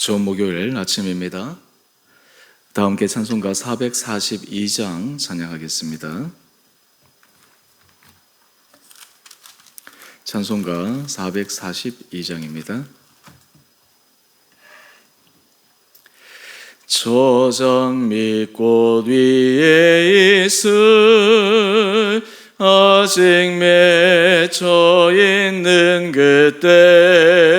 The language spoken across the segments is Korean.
좋은 목요일 아침입니다. 다 함께 찬송가 442장 찬양하겠습니다. 찬송가 442장입니다. 저장밑 위에 있을 아직 맺혀 있는 그때에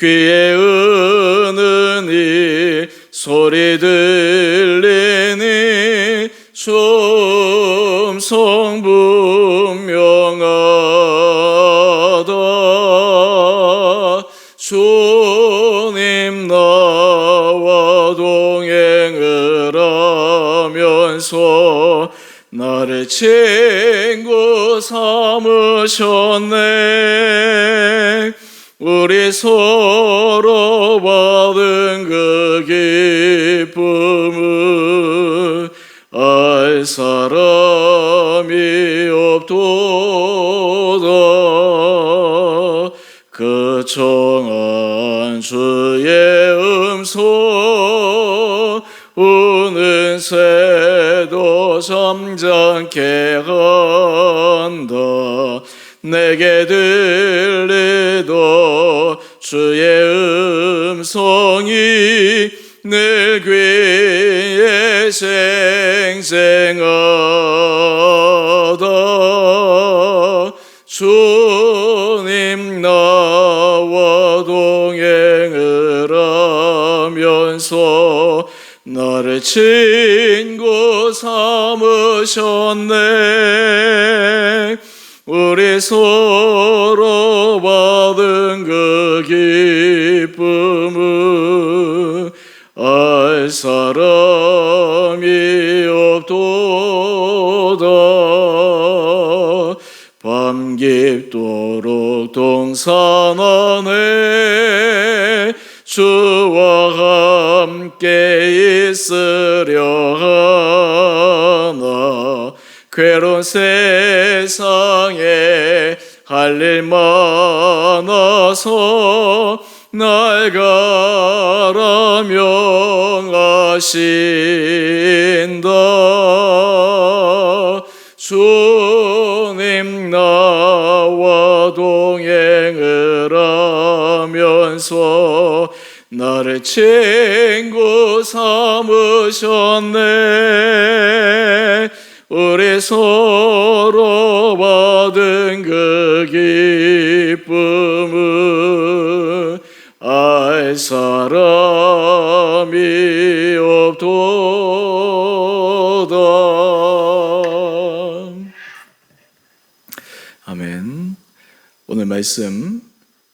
귀에 은은 이 소리 들리니 좀 성분명하다. 주님 나와 동행을 하면서 나를 친구 삼으셨네 우리 서로 받은 그 기쁨을 알 사람이 없도다. 그 청한 주의 음성 우는 새도 잠잠게 한다 내게 들리도 주의 음성이 내 귀에 생생하다. 주님 나와 동행을 하면서 나를 친구 삼으셨네 서로 받은 그 기쁨을 알 사람이 없도다. 밤 깊도록 동산 안에 주와 함께 있으려 하나 괴로운 세상에 할 일 많아서 날 가라 명하신다. 주님 나와 동행을 하면서 나를 친구 삼으셨네 우리 서로 받은 그 기쁨을 알 사람이 없도다 아멘 오늘 말씀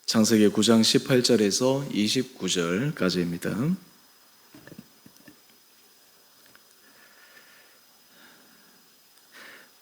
창세기 9장 18절에서 29절까지입니다.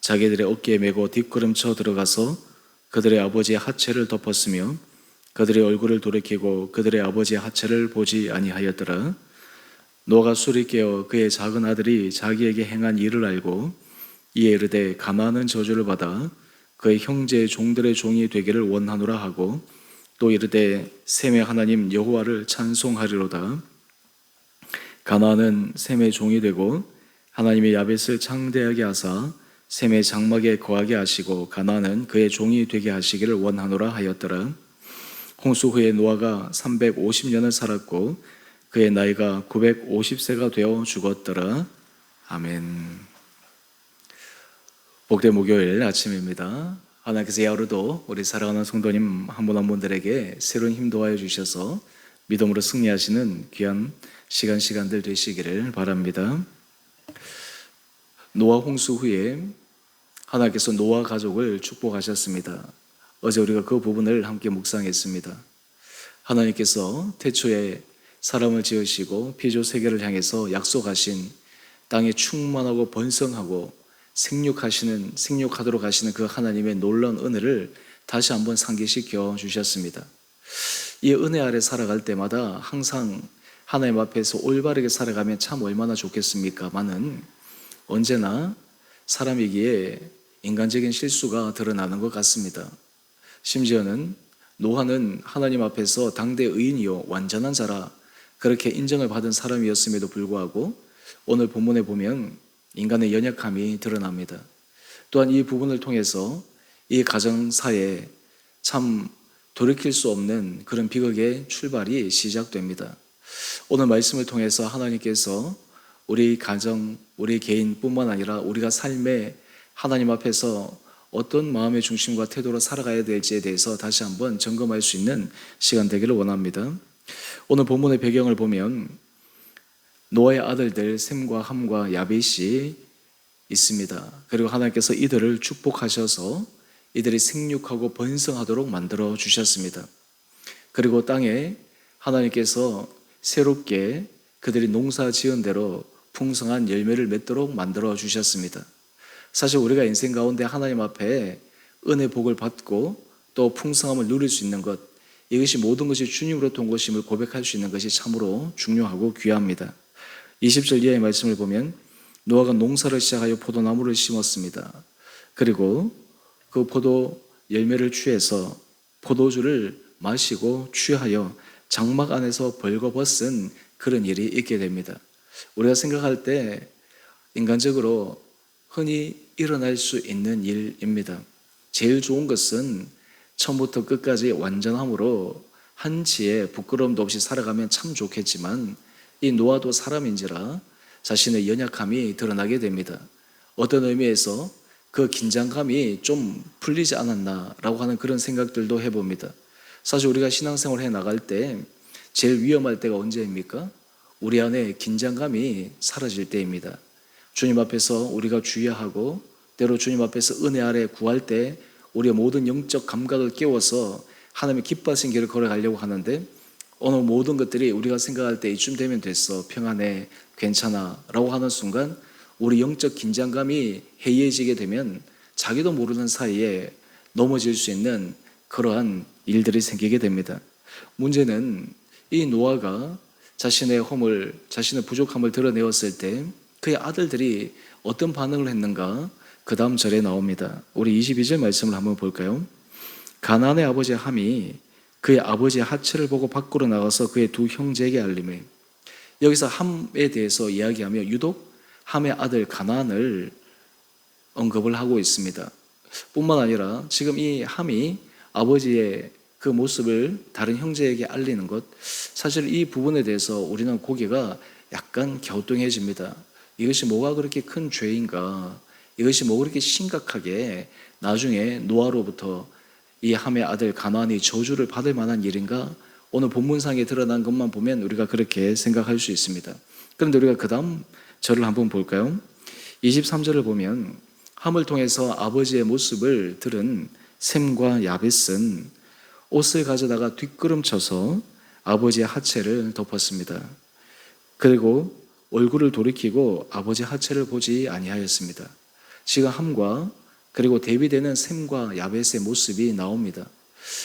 자기들의 어깨에 메고 뒷걸음쳐 들어가서 그들의 아버지의 하체를 덮었으며 그들의 얼굴을 돌이키고 그들의 아버지의 하체를 보지 아니하였더라 노아가 술이 깨어 그의 작은 아들이 자기에게 행한 일을 알고 이에 이르되 가나안은 저주를 받아 그의 형제의 종들의 종이 되기를 원하노라 하고 또 이르되 셈의 하나님 여호와를 찬송하리로다. 가나안은 셈의 종이 되고 하나님의 야벳을 창대하게 하사 셈의 장막에 거하게 하시고 가나안은 그의 종이 되게 하시기를 원하노라 하였더라. 홍수 후에 노아가 350년을 살았고 그의 나이가 950세가 되어 죽었더라. 아멘. 복된 목요일 아침입니다. 하나님께서 야오르도 우리 사랑하는 성도님 한 분 한 분들에게 새로운 힘 도와여 주셔서 믿음으로 승리하시는 귀한 시간 시간들 되시기를 바랍니다. 노아 홍수 후에 하나님께서 노아 가족을 축복하셨습니다. 어제 우리가 그 부분을 함께 묵상했습니다. 하나님께서 태초에 사람을 지으시고 피조 세계를 향해서 약속하신 땅에 충만하고 번성하고 생육하시는 생육하도록 하시는 그 하나님의 놀라운 은혜를 다시 한번 상기시켜 주셨습니다. 이 은혜 아래 살아갈 때마다 항상 하나님 앞에서 올바르게 살아가면 참 얼마나 좋겠습니까만은 언제나 사람이기에 인간적인 실수가 드러나는 것 같습니다. 심지어는 노아는 하나님 앞에서 당대 의인이요 완전한 자라 그렇게 인정을 받은 사람이었음에도 불구하고 오늘 본문에 보면 인간의 연약함이 드러납니다. 또한 이 부분을 통해서 이 가정 사에 참 돌이킬 수 없는 그런 비극의 출발이 시작됩니다. 오늘 말씀을 통해서 하나님께서 우리 가정, 우리 개인뿐만 아니라 우리가 삶에 하나님 앞에서 어떤 마음의 중심과 태도로 살아가야 될지에 대해서 다시 한번 점검할 수 있는 시간 되기를 원합니다. 오늘 본문의 배경을 보면 노아의 아들들 셈과 함과 야벳이 있습니다. 그리고 하나님께서 이들을 축복하셔서 이들이 생육하고 번성하도록 만들어 주셨습니다. 그리고 땅에 하나님께서 새롭게 그들이 농사 지은 대로 풍성한 열매를 맺도록 만들어 주셨습니다. 사실 우리가 인생 가운데 하나님 앞에 은혜 복을 받고 또 풍성함을 누릴 수 있는 것 이것이 모든 것이 주님으로부터 온 것임을 고백할 수 있는 것이 참으로 중요하고 귀합니다. 20절 이하의 말씀을 보면 노아가 농사를 시작하여 포도나무를 심었습니다. 그리고 그 포도 열매를 취해서 포도주를 마시고 취하여 장막 안에서 벌거벗은 그런 일이 있게 됩니다. 우리가 생각할 때 인간적으로 흔히 일어날 수 있는 일입니다. 제일 좋은 것은 처음부터 끝까지 완전함으로 한치의 부끄러움도 없이 살아가면 참 좋겠지만 이 노아도 사람인지라 자신의 연약함이 드러나게 됩니다. 어떤 의미에서 그 긴장감이 좀 풀리지 않았나라고 하는 그런 생각들도 해봅니다. 사실 우리가 신앙생활 해 나갈 때 제일 위험할 때가 언제입니까? 우리 안에 긴장감이 사라질 때입니다. 주님 앞에서 우리가 주의하고 때로 주님 앞에서 은혜 아래 구할 때 우리의 모든 영적 감각을 깨워서 하나님의 기뻐하신 길을 걸어가려고 하는데 어느 모든 것들이 우리가 생각할 때 이쯤 되면 됐어 평안해 괜찮아 라고 하는 순간 우리 영적 긴장감이 해이해지게 되면 자기도 모르는 사이에 넘어질 수 있는 그러한 일들이 생기게 됩니다. 문제는 이 노아가 자신의 허물, 자신의 부족함을 드러내었을 때 그의 아들들이 어떤 반응을 했는가? 그 다음 절에 나옵니다. 우리 22절 말씀을 한번 볼까요? 가나안의 아버지 함이 그의 아버지의 하체를 보고 밖으로 나가서 그의 두 형제에게 알림해 여기서 함에 대해서 이야기하며 유독 함의 아들 가나안을 언급을 하고 있습니다. 뿐만 아니라 지금 이 함이 아버지의 그 모습을 다른 형제에게 알리는 것 사실 이 부분에 대해서 우리는 고개가 약간 갸우뚱해집니다. 이것이 뭐가 그렇게 큰 죄인가? 이것이 뭐 그렇게 심각하게 나중에 노아로부터 이 함의 아들 가나안이 저주를 받을 만한 일인가? 오늘 본문상에 드러난 것만 보면 우리가 그렇게 생각할 수 있습니다. 그런데 우리가 그 다음 절을 한번 볼까요? 23절을 보면 함을 통해서 아버지의 모습을 들은 샘과 야벳은 옷을 가져다가 뒷걸음쳐서 아버지의 하체를 덮었습니다. 그리고 얼굴을 돌이키고 아버지 하체를 보지 아니하였습니다. 지금 함과 그리고 대비되는 샘과 야벳의 모습이 나옵니다.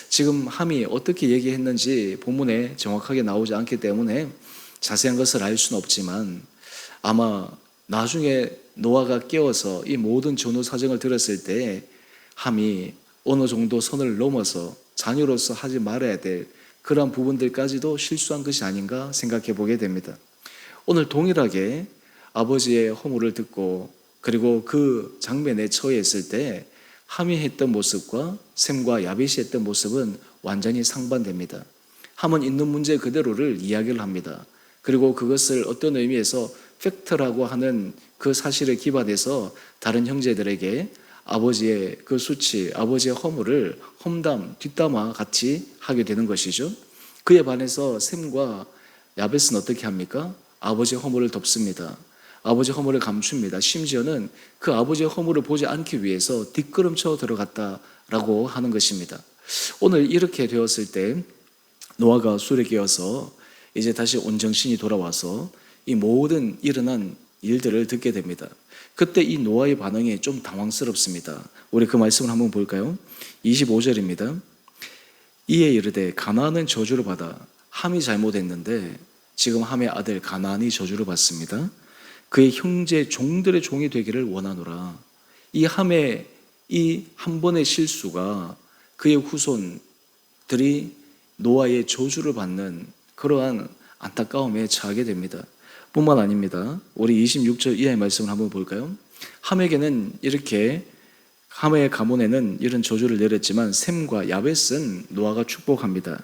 지금 함이 어떻게 얘기했는지 본문에 정확하게 나오지 않기 때문에 자세한 것을 알 수는 없지만 아마 나중에 노아가 깨어서 이 모든 전후 사정을 들었을 때 함이 어느 정도 선을 넘어서 자녀로서 하지 말아야 될 그러한 부분들까지도 실수한 것이 아닌가 생각해 보게 됩니다. 오늘 동일하게 아버지의 허물을 듣고 그리고 그 장면에 처해 있을 때 함이 했던 모습과 샘과 야벳이 했던 모습은 완전히 상반됩니다. 함은 있는 문제 그대로를 이야기를 합니다. 그리고 그것을 어떤 의미에서 팩트라고 하는 그 사실에 기반해서 다른 형제들에게 아버지의 그 수치, 아버지의 허물을 험담, 뒷담화 같이 하게 되는 것이죠. 그에 반해서 샘과 야벳은 어떻게 합니까? 아버지의 허물을 덮습니다. 아버지의 허물을 감춥니다. 심지어는 그 아버지의 허물을 보지 않기 위해서 뒷걸음쳐 들어갔다라고 하는 것입니다. 오늘 이렇게 되었을 때 노아가 술에 깨어서 이제 다시 온정신이 돌아와서 이 모든 일어난 일들을 듣게 됩니다. 그때 이 노아의 반응이 좀 당황스럽습니다. 우리 그 말씀을 한번 볼까요? 25절입니다. 이에 이르되 가나안은 저주를 받아 함이 잘못했는데 지금 함의 아들 가나안이 저주를 받습니다. 그의 형제 종들의 종이 되기를 원하노라. 이 함의 이 한 번의 실수가 그의 후손들이 노아의 저주를 받는 그러한 안타까움에 처하게 됩니다. 뿐만 아닙니다. 우리 26절 이하의 말씀을 한번 볼까요? 함에게는 이렇게 함의 가문에는 이런 저주를 내렸지만 셈과 야벳은 노아가 축복합니다.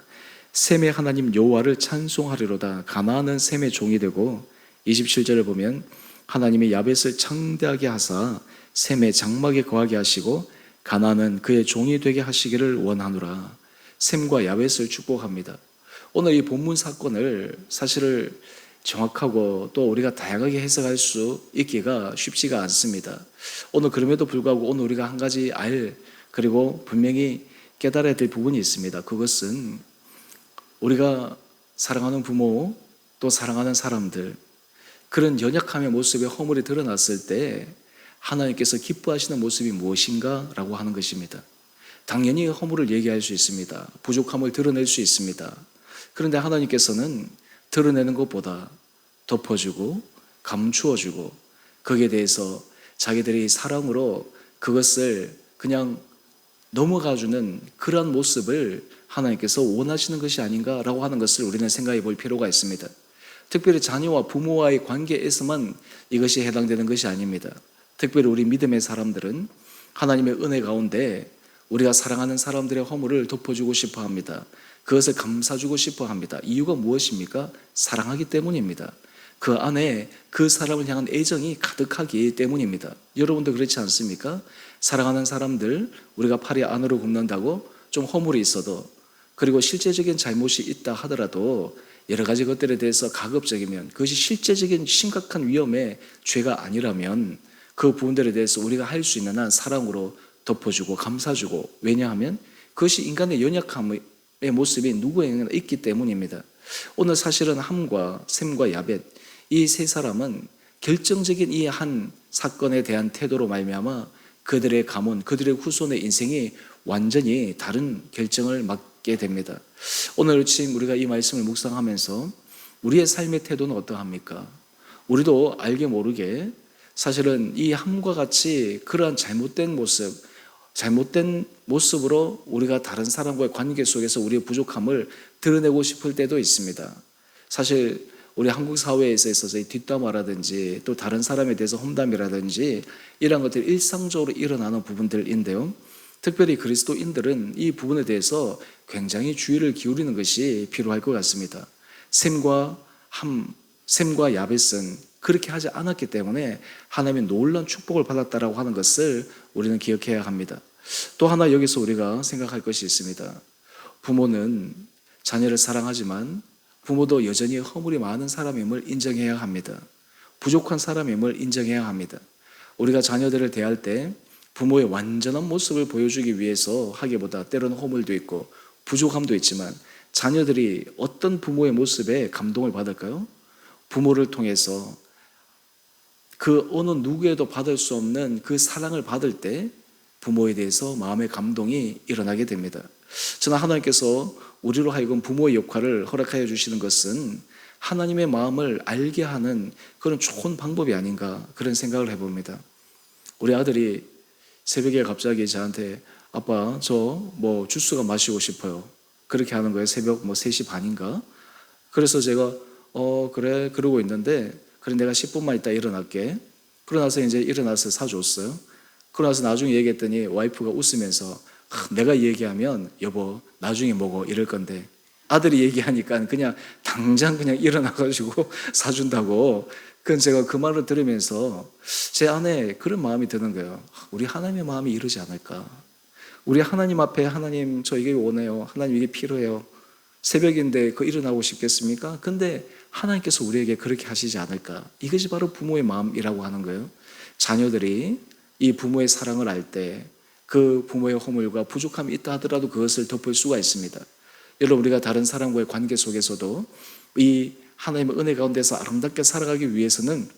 셈의 하나님 여호와를 찬송하리로다. 가나안은 셈의 종이 되고 27절을 보면 하나님이 야벳을 창대하게 하사 셈의 장막에 거하게 하시고 가나안은 그의 종이 되게 하시기를 원하노라. 셈과 야벳을 축복합니다. 오늘 이 본문 사건을 사실을 정확하고 또 우리가 다양하게 해석할 수 있기가 쉽지가 않습니다. 오늘 그럼에도 불구하고 오늘 우리가 한 가지 알 그리고 분명히 깨달아야 될 부분이 있습니다. 그것은 우리가 사랑하는 부모 또 사랑하는 사람들 그런 연약함의 모습에 허물이 드러났을 때 하나님께서 기뻐하시는 모습이 무엇인가 라고 하는 것입니다. 당연히 허물을 얘기할 수 있습니다. 부족함을 드러낼 수 있습니다. 그런데 하나님께서는 드러내는 것보다 덮어주고 감추어주고 거기에 대해서 자기들이 사랑으로 그것을 그냥 넘어가주는 그러한 모습을 하나님께서 원하시는 것이 아닌가라고 하는 것을 우리는 생각해 볼 필요가 있습니다. 특별히 자녀와 부모와의 관계에서만 이것이 해당되는 것이 아닙니다. 특별히 우리 믿음의 사람들은 하나님의 은혜 가운데 우리가 사랑하는 사람들의 허물을 덮어주고 싶어 합니다. 그것을 감싸주고 싶어 합니다. 이유가 무엇입니까? 사랑하기 때문입니다. 그 안에 그 사람을 향한 애정이 가득하기 때문입니다. 여러분도 그렇지 않습니까? 사랑하는 사람들, 우리가 팔이 안으로 굽는다고 좀 허물이 있어도, 그리고 실제적인 잘못이 있다 하더라도 여러 가지 것들에 대해서 가급적이면 그것이 실제적인 심각한 위험의 죄가 아니라면 그 부분들에 대해서 우리가 할 수 있는 한 사랑으로 덮어주고 감싸주고 왜냐하면 그것이 인간의 연약함의 모습이 누구에게나 있기 때문입니다. 오늘 사실은 함과 셈과 야벳 이 세 사람은 결정적인 이 한 사건에 대한 태도로 말미암아 그들의 가문, 그들의 후손의 인생이 완전히 다른 결정을 맞게 됩니다. 오늘 아침 우리가 이 말씀을 묵상하면서 우리의 삶의 태도는 어떠합니까? 우리도 알게 모르게 사실은 이 함과 같이 그러한 잘못된 모습, 잘못된 모습으로 우리가 다른 사람과의 관계 속에서 우리의 부족함을 드러내고 싶을 때도 있습니다. 사실 우리 한국 사회에 있어서 뒷담화라든지 또 다른 사람에 대해서 험담이라든지 이런 것들이 일상적으로 일어나는 부분들인데요. 특별히 그리스도인들은 이 부분에 대해서 굉장히 주의를 기울이는 것이 필요할 것 같습니다. 샘과 함, 샘과 야벳은 그렇게 하지 않았기 때문에 하나님의 놀라운 축복을 받았다라고 하는 것을 우리는 기억해야 합니다. 또 하나 여기서 우리가 생각할 것이 있습니다. 부모는 자녀를 사랑하지만 부모도 여전히 허물이 많은 사람임을 인정해야 합니다. 부족한 사람임을 인정해야 합니다. 우리가 자녀들을 대할 때 부모의 완전한 모습을 보여주기 위해서 하기보다 때로는 허물도 있고 부족함도 있지만 자녀들이 어떤 부모의 모습에 감동을 받을까요? 부모를 통해서 그 어느 누구에도 받을 수 없는 그 사랑을 받을 때 부모에 대해서 마음의 감동이 일어나게 됩니다. 저는 하나님께서 우리로 하여금 부모의 역할을 허락하여 주시는 것은 하나님의 마음을 알게 하는 그런 좋은 방법이 아닌가 그런 생각을 해봅니다. 우리 아들이 새벽에 갑자기 저한테 아빠 저 뭐 주스가 마시고 싶어요. 그렇게 하는 거예요. 새벽 뭐 3시 반인가? 그래서 제가 어 그래 그러고 있는데 그래 내가 10분만 있다 일어날게. 그러나서 이제 일어나서 사줬어요. 그러나서 나중에 얘기했더니 와이프가 웃으면서 내가 얘기하면 여보 나중에 먹어 이럴 건데 아들이 얘기하니까 그냥 당장 그냥 일어나가지고 사준다고 그건 제가 그 말을 들으면서 제 안에 그런 마음이 드는 거예요. 우리 하나님의 마음이 이러지 않을까? 우리 하나님 앞에 하나님 저 이게 원해요. 하나님 이게 필요해요. 새벽인데 그 일어나고 싶겠습니까? 근데 하나님께서 우리에게 그렇게 하시지 않을까? 이것이 바로 부모의 마음이라고 하는 거예요. 자녀들이 이 부모의 사랑을 알 때 그 부모의 허물과 부족함이 있다 하더라도 그것을 덮을 수가 있습니다. 여러분 우리가 다른 사람과의 관계 속에서도 이 하나님의 은혜 가운데서 아름답게 살아가기 위해서는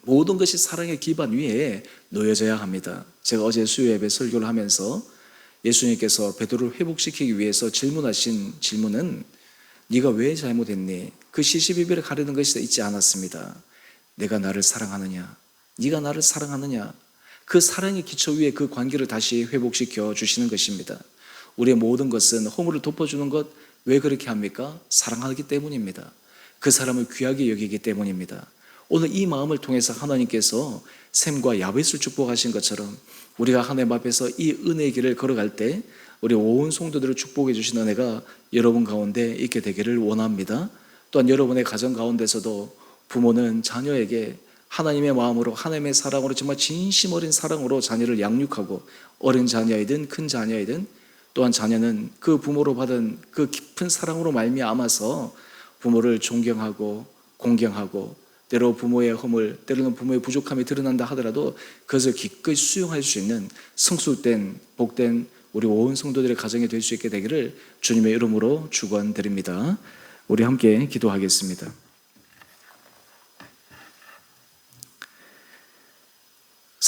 모든 것이 사랑의 기반 위에 놓여져야 합니다. 제가 어제 수요 예배 설교를 하면서 예수님께서 베드로를 회복시키기 위해서 질문하신 질문은 네가 왜 잘못했니? 그 시시비비를 가르는 것이 있지 않았습니다. 내가 나를 사랑하느냐? 네가 나를 사랑하느냐? 그 사랑의 기초 위에 그 관계를 다시 회복시켜 주시는 것입니다. 우리의 모든 것은 허물을 덮어주는 것 왜 그렇게 합니까? 사랑하기 때문입니다. 그 사람을 귀하게 여기기 때문입니다. 오늘 이 마음을 통해서 하나님께서 샘과 야벳을 축복하신 것처럼 우리가 하나님 앞에서 이 은혜의 길을 걸어갈 때 우리 온 성도들을 축복해 주신 은혜가 여러분 가운데 있게 되기를 원합니다. 또한 여러분의 가정 가운데서도 부모는 자녀에게 하나님의 마음으로 하나님의 사랑으로 정말 진심 어린 사랑으로 자녀를 양육하고 어린 자녀이든 큰 자녀이든 또한 자녀는 그 부모로 받은 그 깊은 사랑으로 말미암아서 부모를 존경하고 공경하고 때로 부모의 허물, 때로는 부모의 부족함이 드러난다 하더라도 그것을 기꺼이 수용할 수 있는 성숙된 복된 우리 온 성도들의 가정이 될 수 있게 되기를 주님의 이름으로 축원드립니다. 우리 함께 기도하겠습니다.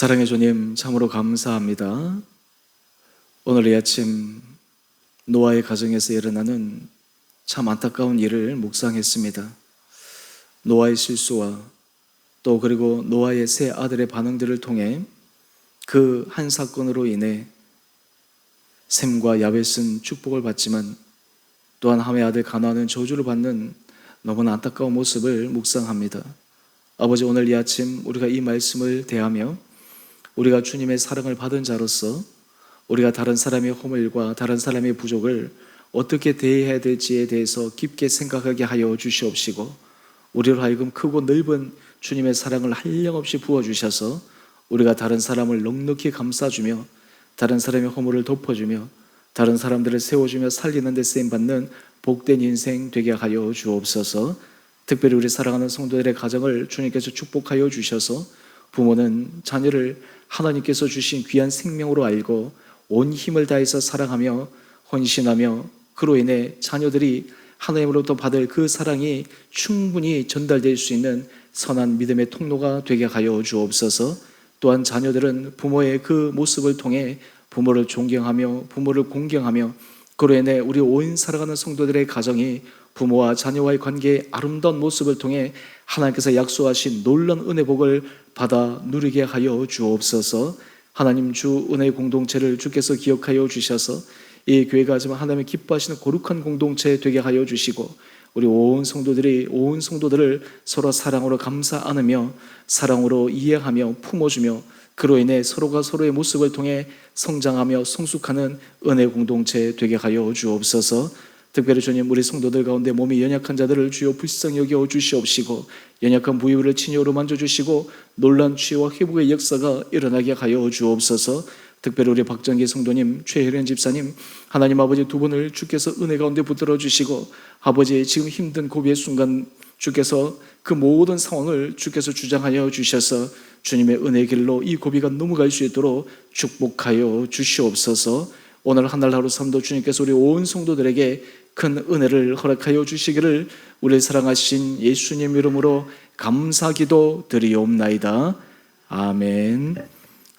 사랑의 주님 참으로 감사합니다. 오늘 이 아침 노아의 가정에서 일어나는 참 안타까운 일을 묵상했습니다. 노아의 실수와 또 그리고 노아의 세 아들의 반응들을 통해 그 한 사건으로 인해 샘과 야벳은 축복을 받지만 또한 함의 아들 가나안은 저주를 받는 너무나 안타까운 모습을 묵상합니다. 아버지 오늘 이 아침 우리가 이 말씀을 대하며 우리가 주님의 사랑을 받은 자로서 우리가 다른 사람의 허물과 다른 사람의 부족을 어떻게 대해야 될지에 대해서 깊게 생각하게 하여 주시옵시고 우리로 하여금 크고 넓은 주님의 사랑을 한량없이 부어주셔서 우리가 다른 사람을 넉넉히 감싸주며 다른 사람의 허물을 덮어주며 다른 사람들을 세워주며 살리는 데 쓰임받는 복된 인생 되게 하여 주옵소서. 특별히 우리 사랑하는 성도들의 가정을 주님께서 축복하여 주셔서 부모는 자녀를 하나님께서 주신 귀한 생명으로 알고 온 힘을 다해서 사랑하며 헌신하며 그로 인해 자녀들이 하나님으로부터 받을 그 사랑이 충분히 전달될 수 있는 선한 믿음의 통로가 되게 하여 주옵소서. 또한 자녀들은 부모의 그 모습을 통해 부모를 존경하며 부모를 공경하며 그로 인해 우리 온 살아가는 성도들의 가정이 부모와 자녀와의 관계의 아름다운 모습을 통해 하나님께서 약속하신 놀란 은혜 복을 받아 누리게 하여 주옵소서. 하나님 주 은혜 공동체를 주께서 기억하여 주셔서 이 교회가 하지만 하나님의 기뻐하시는 거룩한 공동체 되게 하여 주시고 우리 온 성도들이 온 성도들을 서로 사랑으로 감사 안으며 사랑으로 이해하며 품어주며 그로 인해 서로가 서로의 모습을 통해 성장하며 성숙하는 은혜 공동체 되게 하여 주옵소서. 특별히 주님 우리 성도들 가운데 몸이 연약한 자들을 주여 불쌍히 여겨 주시옵시고 연약한 부위를 친여로 만져 주시고 놀란 치유와 회복의 역사가 일어나게 하여 주옵소서. 특별히 우리 박정기 성도님, 최혜련 집사님, 하나님 아버지 두 분을 주께서 은혜 가운데 붙들어 주시고 아버지 지금 힘든 고비의 순간 주께서 그 모든 상황을 주께서 주장하여 주셔서 주님의 은혜 길로 이 고비가 넘어갈 수 있도록 축복하여 주시옵소서. 오늘 한날 하루 삶도 주님께서 우리 온 성도들에게 큰 은혜를 허락하여 주시기를 우리 사랑하신 예수님 이름으로 감사기도 드리옵나이다. 아멘.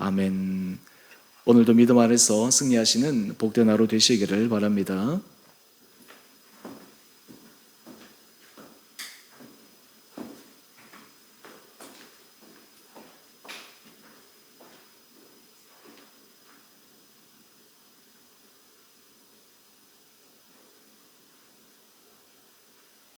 아멘. 오늘도 믿음 안에서 승리하시는 복된 하루 되시기를 바랍니다.